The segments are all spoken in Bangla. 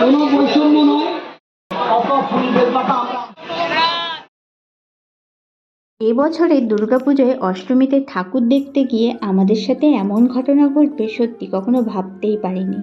কোনো বৈষম্য নয়। আমরা এবছরের দুর্গাপুজোয় অষ্টমীতে ঠাকুর দেখতে গিয়ে আমাদের সাথে এমন ঘটনা ঘটবে, সত্যি কখনো ভাবতেই পারিনি।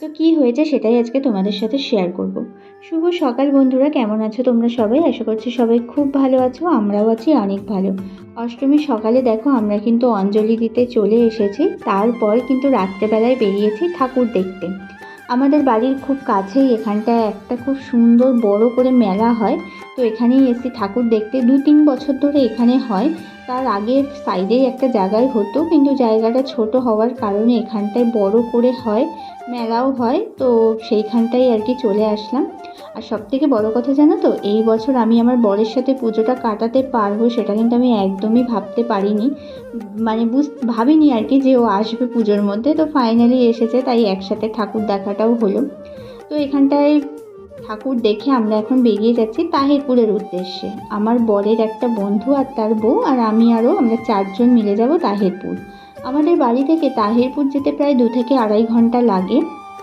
তো কি হয়েছে সেটাই আজকে তোমাদের সাথে শেয়ার করব। শুভ সকাল বন্ধুরা, কেমন আছো তোমরা সবাই? আশা করছি সবাই খুব ভালো আছো, আমরাও আছি অনেক ভালো। অষ্টমীর সকালে দেখো, আমরা কিন্তু অঞ্জলি দিতে চলে এসেছি, তারপর কিন্তু রাত্রেবেলায় বেরিয়েছি ঠাকুর দেখতে। আমাদের বাড়ির খুব কাছেই এখানটায় একটা খুব সুন্দর বড় করে মেলা হয়। তো এখানেই এসেছি ঠাকুর দেখতে দু তিন বছর ধরে এখানে হয়। তার আগে সাইডেই একটা জায়গায় হতো, কিন্তু জায়গাটা ছোট হওয়ার কারণে এখানটায় বড় করে হয়, মেলাও হয়, তো সেইখানটাই আর কি চলে আসলাম। আর সব থেকে বড়ো কথা জানো তো, এই বছর আমি আমার বরের সাথে পুজোটা কাটাতে পারব সেটা কিন্তু আমি একদমই ভাবতে পারিনি। মানে বুঝ, ভাবিনি আর কি যে ও আসবে পুজোর মধ্যে, তো ফাইনালি এসেছে, তাই একসাথে ঠাকুর দেখাটাও হলো। তো এখানটায় ঠাকুর দেখে আমরা এখন বেরিয়ে যাচ্ছি তাহিরপুরের উদ্দেশ্যে। আমার বরের একটা বন্ধু আর তার বউ আর আমি আরও আমরা চারজন মিলে যাব তাহিরপুর। আমাদের বাড়ি থেকে তাহিরপুর যেতে প্রায় দু থেকে আড়াই ঘণ্টা লাগে।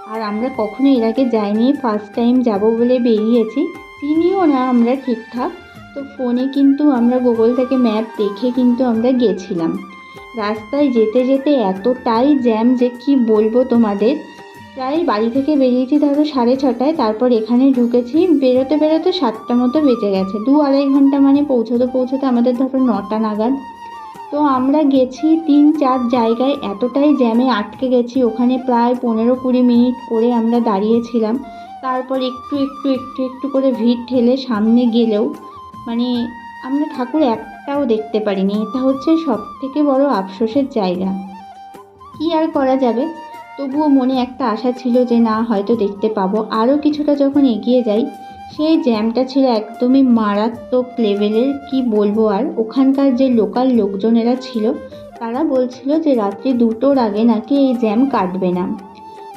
আর আমরা কখনো এর আগে যাইনি ফার্স্ট টাইম যাব বলে বেরিয়েছি। চিনিও না আমরা ঠিকঠাক। তো ফোনে কিন্তু আমরা গুগল থেকে ম্যাপ দেখে কিন্তু আমরা গেছিলাম। রাস্তায় যেতে যেতে এতটাই জ্যাম যে কি বলব তোমাদের? প্রায় বাড়ি থেকে বেরিয়েছি ধরো সাড়ে ছটায়, তারপর এখানে ঢুকেছি, বেরোতে বেরোতে সাতটা মতো বেজে গেছে। দু আড়াই ঘণ্টা মানে পৌঁছতে পৌঁছতে আমাদের ধরো নটা নাগাদ। তো আমরা গেছি তিন চার জায়গায়, এতটাই জ্যামে আটকে গেছি, ওখানে প্রায় পনেরো কুড়ি মিনিট করে আমরা দাঁড়িয়েছিলাম। তারপর একটু একটু একটু একটু করে ভিড় ঠেলে সামনে গেলেও মানে আমরা ঠাকুর একটাও দেখতে পারিনি। এটা হচ্ছে সব থেকে বড় আফসোসের জায়গা। কি আর করা যাবে? তবুও মনে একটা আশা ছিল যে না, হয়তো দেখতে পাবো। আরও কিছুটা যখন এগিয়ে যাই, সেই জ্যামটা ছিল একদমই মারাত্মক লেভেলের, কি বলব আর? ওখানকার যে লোকাল লোকজনেরা ছিল, তারা বলছিল যে রাত্রি দুটোর আগে নাকি এই জ্যাম কাটবে না।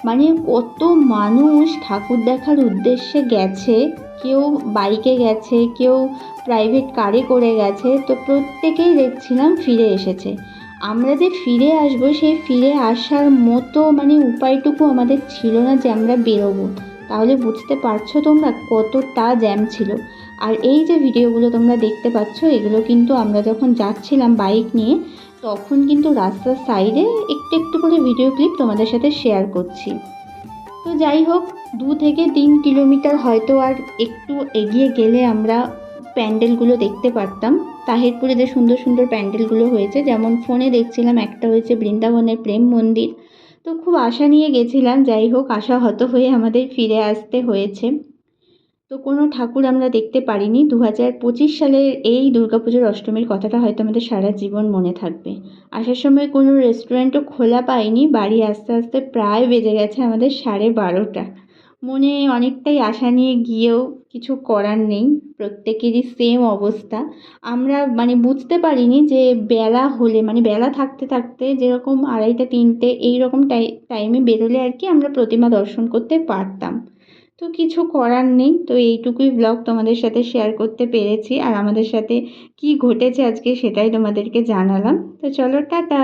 মানে কত মানুষ ঠাকুর দেখার উদ্দেশ্যে গেছে, কেউ বাইকে গেছে, কেউ প্রাইভেট কারে করে গেছে, তো প্রত্যেকেই দেখছিলাম ফিরে এসেছে। আমরা যে ফিরে আসব, সেই ফিরে আসার মতো মানে উপায়টুকু আমাদের ছিল না যে আমরা বেরোবো। তাহলে বুঝতে পারছ তোমরা কতটা জ্যাম ছিল। আর এই যে ভিডিওগুলো তোমরা দেখতে পাচ্ছ, এগুলো কিন্তু আমরা যখন যাচ্ছিলাম বাইক নিয়ে, তখন কিন্তু রাস্তার সাইডে একটু একটু করে ভিডিও ক্লিপ তোমাদের সাথে শেয়ার করছি। তো যাই হোক, দু থেকে তিন কিলোমিটার হয়তো আর একটু এগিয়ে গেলে আমরা প্যান্ডেলগুলো দেখতে পারতাম। তাহিরপুরে যে সুন্দর সুন্দর প্যান্ডেলগুলো হয়েছে, যেমন ফোনে দেখছিলাম একটা হয়েছে বৃন্দাবনের প্রেম মন্দির। তো খুব আশা নিয়ে গেছিলাম, যাই হোক, আশা হত হয়ে আমাদের ফিরে আসতে হয়েছে। তো কোনো ঠাকুর আমরা দেখতে পারিনি। দু হাজার পঁচিশ সালের এই দুর্গাপুজোর অষ্টমীর কথাটা হয়তো আমাদের সারা জীবন মনে থাকবে। আসার সময় কোনো রেস্টুরেন্টও খোলা পাইনি। বাড়ি আস্তে আস্তে প্রায় বেজে গেছে আমাদের সাড়ে বারোটা। মনে অনেকটাই আশা নিয়ে গিয়েও কিছু করার নেই, প্রত্যেকেরই সেম অবস্থা। আমরা মানে বুঝতে পারিনি যে বেলা হলে মানে বেলা থাকতে থাকতে যেরকম আড়াইটা, তিনটে এই রকম টাই টাইমে বেরোলে আর কি আমরা প্রতিমা দর্শন করতে পারতাম। তো কিছু করার নেই, তো এইটুকুই ব্লগ তোমাদের সাথে শেয়ার করতে পেরেছি। আর আমাদের সাথে কি ঘটেছে আজকে সেটাই তোমাদেরকে জানালাম। তো চলো, টাটা!